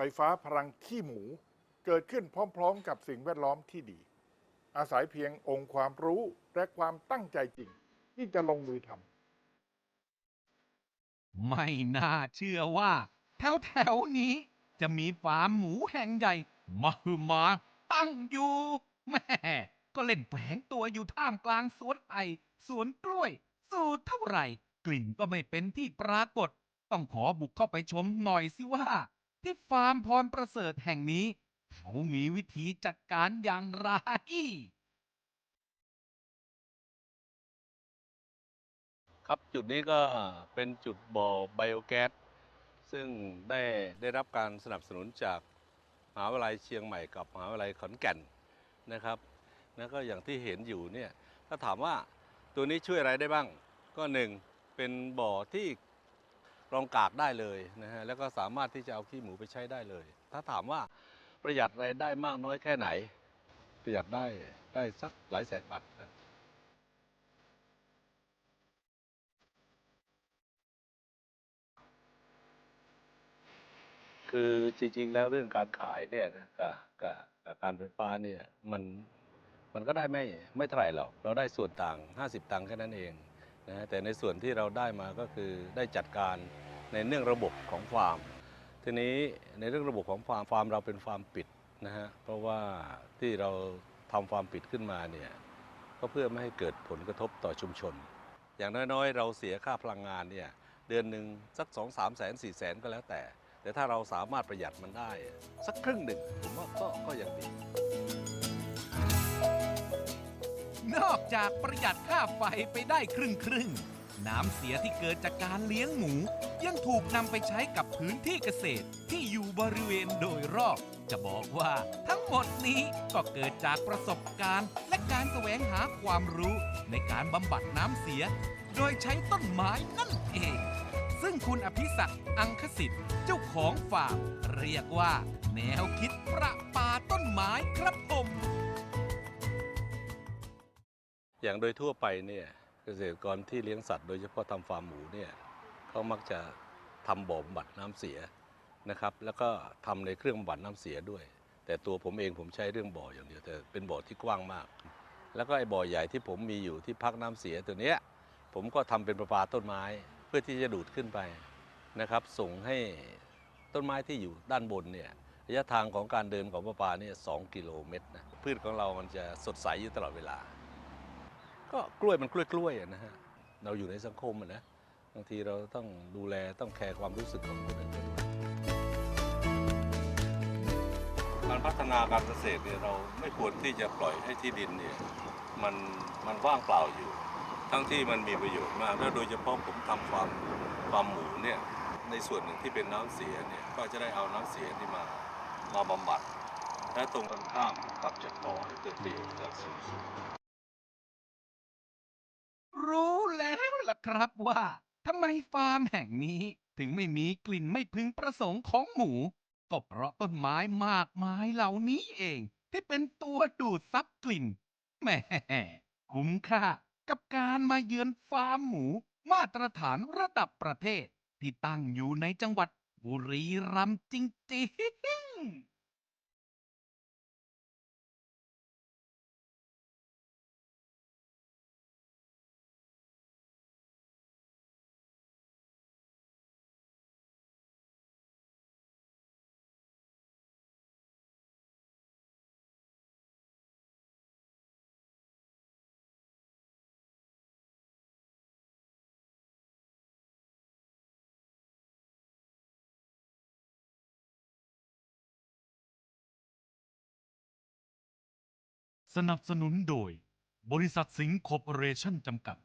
ไฟฟ้าพลังขี้หมู เกิดขึ้นพร้อมๆ กับสิ่งแวดล้อมที่ดี อาศัยเพียงองค์ความรู้และความตั้งใจจริง ที่จะลงมือทำไม่น่าเชื่อว่า แถวแถวๆนี้ จะมีฟาร์มหมูแห่งใหญ่มหึมาตั้งอยู่แม่ก็เล่นแฝงตัวอยู่ท่ามกลางสวนไผ่สวนกล้วย สูตรเท่าไหร่ กลิ่นก็ไม่เป็นที่ปรากฏ ต้องขอบุกเข้าไปชมหน่อยสิว่า ที่ฟาร์มพรประเสริฐแห่งนี้ เขามีวิธีจัดการอย่างไรครับจุดนี้ก็เป็นจุดบ่อไบโอแก๊สซึ่งได้ได้รับการสนับสนุนจากมหาวิทยาลัยเชียงใหม่กับมหาวิทยาลัยขอนแก่นนะครับแล้วก็อย่างที่เห็นอยู่เนี่ยถ้าถามว่าตัวนี้ช่วยอะไรได้บ้าง ก็หนึ่งเป็นบ่อที่ รองกากได้เลยนะฮะแล้วก็สามารถที่จะเอาขี้หมูไปใช้ได้เลย ถ้าถามว่าประหยัดรายได้มากน้อยแค่ไหน ประหยัดได้ได้สักหลายแสนบาทนะคือจริง ๆ แล้วเรื่องการขายเนี่ยนะกับกับกับการไฟฟ้าเนี่ยมันมันก็ได้ไม่ไม่เท่าไหร่หรอกเราได้ส่วนต่าง 50 ตังค์แค่นั้นเอง นะแต่ในส่วนที่เราได้มาก็คือได้จัดการในเรื่องระบบของฟาร์ม ทีนี้ในเรื่องระบบของฟาร์มฟาร์มเราเป็นฟาร์มปิดนะฮะเพราะว่าที่เราทำฟาร์มปิดขึ้นมาเนี่ยก็เพื่อไม่ให้เกิดผลกระทบต่อชุมชน อย่างน้อยๆ เราเสียค่าพลังงานเนี่ยเดือนหนึ่งสัก 2 3แสน4แสนก็แล้วแต่ แต่ถ้าเราสามารถประหยัดมันได้ สักครึ่งหนึ่งผมว่าก็ก็ยังดี นอกจากประหยัดค่าไฟไปได้ครึ่งครึ่งๆน้ำเสียที่เกิดจากการเลี้ยงหมู ยังถูกนำไปใช้กับพื้นที่เกษตรที่อยู่บริเวณโดยรอบ จะบอกว่าทั้งหมดนี้ก็เกิดจากประสบการณ์ และการแสวงหาความรู้ในการบำบัดน้ำเสีย โดยใช้ต้นไม้นั่นเอง ซึ่งคุณอภิศักดิ์อังคสิทธิ์เจ้าของฟาร์มเรียกว่า แนวคิดประปาต้นไม้ครับผม อย่างโดยทั่วไปเนี่ยเกษตรกรที่เลี้ยงสัตว์โดยเฉพาะทำฟาร์มหมูเนี่ยเขามักจะทำบ่อบัดน้ำเสียนะครับ แล้วก็ทำในเครื่องบัดน้ำเสียด้วย แต่ตัวผมเองผมใช้เรื่องบ่ออย่างเดียวแต่เป็นบ่อที่กว้างมาก แล้วก็ไอ้บ่อใหญ่ที่ผมมีอยู่ที่พักน้ำเสียตัวเนี้ยผมก็ทำเป็นประปาต้นไม้เพื่อที่จะดูดขึ้นไปนะครับ ส่งให้ต้นไม้ที่อยู่ด้านบนเนี่ยระยะทางของการเดินของประปาเนี่ยสองกิโลเมตรนะพืชของเรามันจะสดใสอยู่ตลอดเวลา ก็กล้วยมันกล้วยกล้วยๆอะนะฮะเราอยู่ในสังคมอะนะบางทีเราต้องดูแลต้องแคร์ความรู้สึกของคนอื่นด้วยการพัฒนาการเกษตรเนี่ยเราไม่ควรที่จะปล่อยให้ที่ดินเนี่ยมันมันว่างเปล่าอยู่ ทั้งที่มันมีประโยชน์มากแล้วโดยเฉพาะผมทำฟาร์มฟาร์มหมูเนี่ยในส่วนหนึ่งที่เป็นน้ำเสียเนี่ยก็จะได้เอาน้ำเสียนี่มามาบำบัดและตรงกันข้ามกับจากบ่อให้เกิดประโยชน์จากสูง รู้แล้วล่ะครับว่าทำไมฟาร์มแห่งนี้ถึงไม่มีกลิ่นไม่พึงประสงค์ของหมู ก็เพราะต้นไม้มากมายเหล่านี้เอง ที่เป็นตัวดูดซับกลิ่นแหมคุ้มค่ากับการมาเยือนฟาร์มหมูมาตรฐานระดับประเทศ ที่ตั้งอยู่ในจังหวัดบุรีรัมย์จริงๆ นับสนุนโดย บริษัทสิงห์คอร์ปอเรชั่นจำกัด